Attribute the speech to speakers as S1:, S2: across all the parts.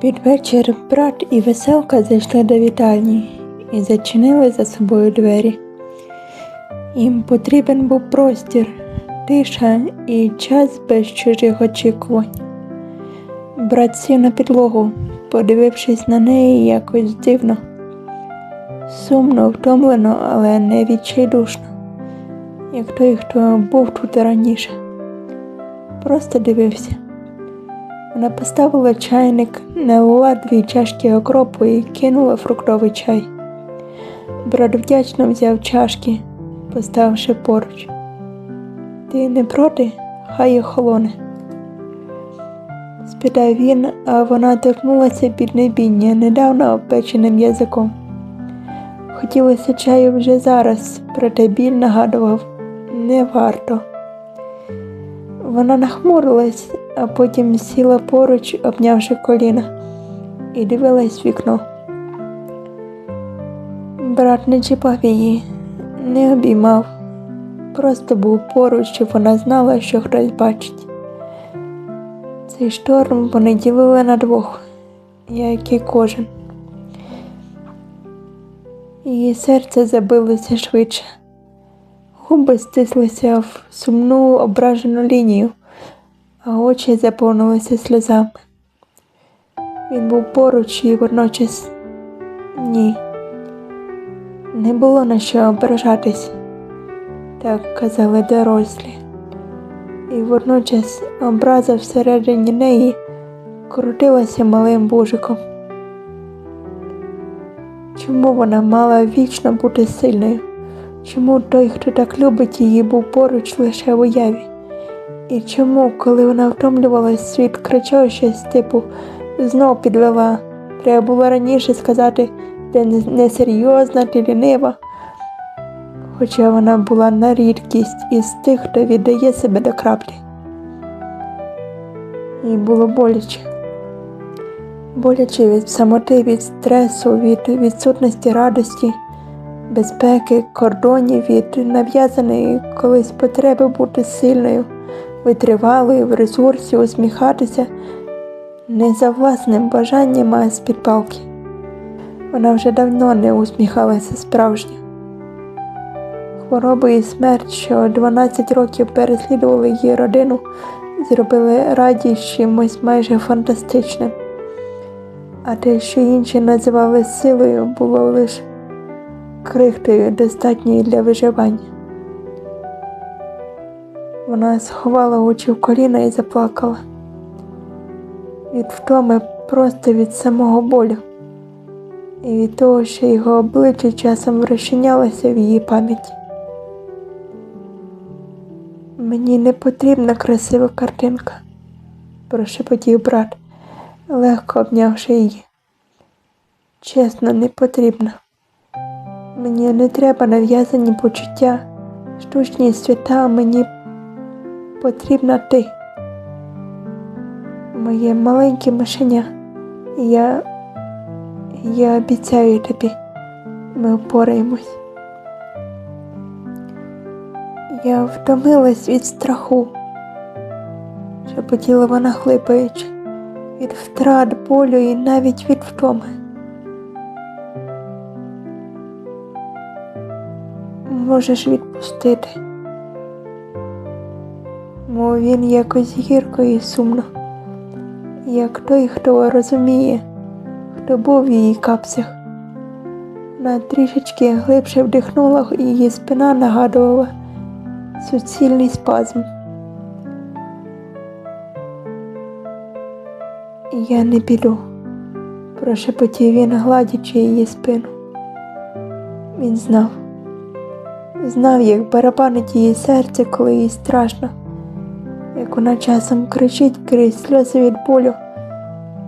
S1: Під вечір брат і веселка зайшли до вітальні і зачинили за собою двері. Їм потрібен був простір, тиша і час без чужих очікувань. Брат сів на підлогу, подивившись на неї якось дивно, сумно, втомлено, але не відчайдушно, як той, хто був тут раніше. Просто дивився. Вона поставила чайник, налила дві чашки окропу і кинула фруктовий чай. Брат вдячно взяв чашки, поставивши поруч. Ти не проти? Хай охолоне. спитав він, а вона торкнулася під небіння недавно обпеченим язиком. Хотілося чаю вже зараз, проте біль нагадував не варто. Вона нахмурилась, а потім сіла поруч, обнявши коліна, і дивилась в вікно. Брат не чіпав її, не обіймав, просто був поруч, щоб вона знала, що хтось бачить. Цей шторм вони ділили на двох, як і кожен. Її серце забилося швидше. Губи стислися в сумну ображену лінію, а очі заповнилися сльозами. Він був поруч і водночас ні. Не було на що ображатись, так казали дорослі. І водночас образа всередині неї крутилася малим бужиком. Чому вона мала вічно бути сильною? Чому той, хто так любить її, був поруч лише в уяві? І чому, коли вона втомлювалась, світ кричав щось типу знов підвела. Треба було раніше сказати, ти несерйозна, ти лінива. Хоча вона була на рідкість із тих, хто віддає себе до краплі. Їй було боляче. Боляче від самоти, від стресу, від відсутності радості, безпеки, кордонів, від нав'язаної колись потреби бути сильною, витривалою, в ресурсі, усміхатися не за власним бажанням, а з під палки. Вона вже давно не усміхалася справжньо. Хвороби і смерть, що 12 років переслідували її родину, зробили радість чимось майже фантастичним. А те, що інші називали силою, було лише крихтою, достатньою для виживання. Вона сховала очі в коліна і заплакала. Від втоми просто від самого болю і від того, що його обличчя часом розчинялося в її пам'яті. Мені не потрібна красива картинка, прошепотів брат, легко обнявши її. Чесно, не потрібна. Мені не треба нав'язані почуття, штучні свята, мені потрібна ти. Моє маленьке мишеня. Я. Я обіцяю тобі, ми впораємось. Я втомилась від страху, шепотіла вона хлипаючи, від втрат, болю і навіть від втоми. Можеш відпустити. Мов він якось гірко і сумно, як той, хто розуміє, хто був в її капсях. Вона трішечки глибше вдихнула, і її спина нагадувала суцільний спазм. Я не піду, прошепотів він, гладячи її спину. Він знав, знав, як барабанить її серце, коли їй страшно, як вона часом кричить крізь сльози від болю,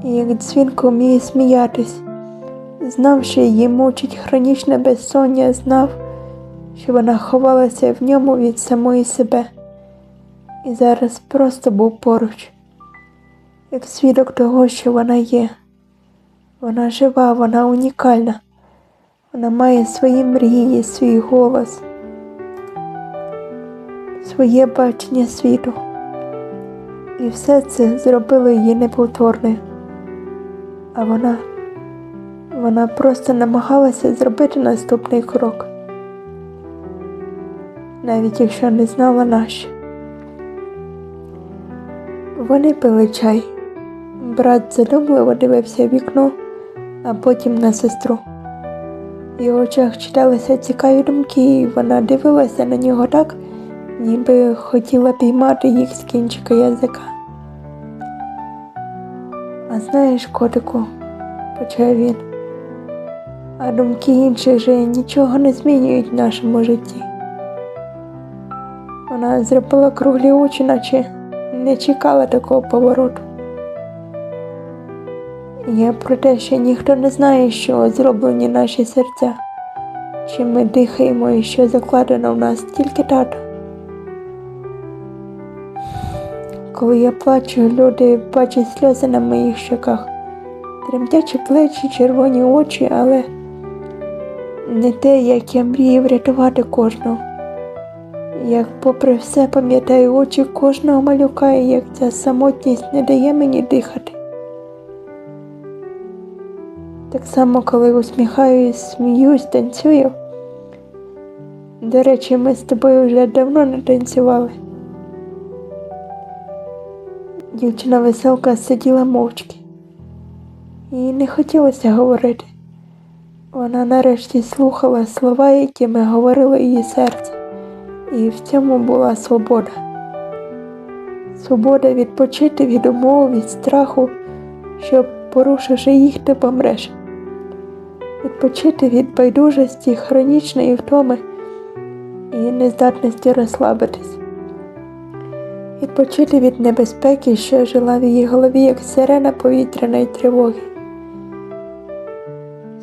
S1: і як дзвінко вміє сміятись. Знав, що її мучить хронічне безсоння, знав, що вона ховалася в ньому від самої себе, і зараз просто був поруч, як свідок того, що вона є. Вона жива, вона унікальна, вона має свої мрії, свій голос, своє бачення світу. І все це зробило її неповторною. А вона, вона просто намагалася зробити наступний крок, навіть якщо не знала нащо. Вони пили чай. Брат задумливо дивився в вікно, а потім на сестру. В його очах читалися цікаві думки, і вона дивилася на нього так, ніби хотіла піймати їх з кінчика язика. А знаєш, котику, почав він, а думки інших же нічого не змінюють в нашому житті. Вона зробила круглі очі, наче не чекала такого повороту. Я про те, що ніхто не знає, що зроблені наші серця, чим ми дихаємо і що закладено в нас тільки тато. Коли я плачу, люди бачать сльози на моїх щоках, тремтячі плечі, червоні очі, але не те, як я мрію врятувати кожного. Як попри все пам'ятаю очі кожного малюка, і як ця самотність не дає мені дихати. Так само, коли усміхаюсь, сміюсь, танцюю. До речі, ми з тобою вже давно не танцювали. Дівчина веселка сиділа мовчки. Їй не хотілося говорити. Вона нарешті слухала слова, якими говорило її серце, і в цьому була свобода. Свобода відпочити від умов, від страху, що, порушивши їх, ти помреш. Відпочити від байдужості, хронічної втоми і нездатності розслабитись. Відпочити від небезпеки, що жила в її голові, як сирена повітряної тривоги.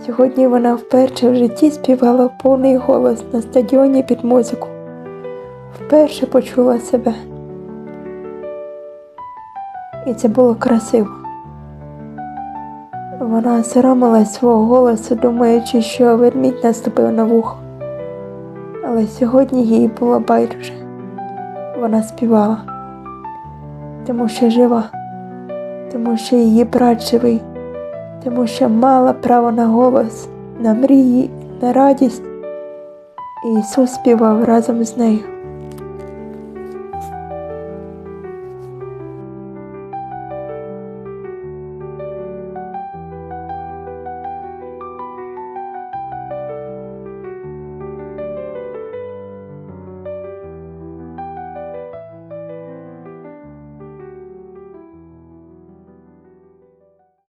S1: Сьогодні вона вперше в житті співала повний голос на стадіоні під музику. Вперше почула себе. І це було красиво. Вона соромилась свого голосу, думаючи, що ведмідь наступив на вухо. Але сьогодні їй було байдуже. Вона співала, тому що жива, тому що її брат живий, тому що мала право на голос, на мрії, на радість. І Ісус співав разом з нею.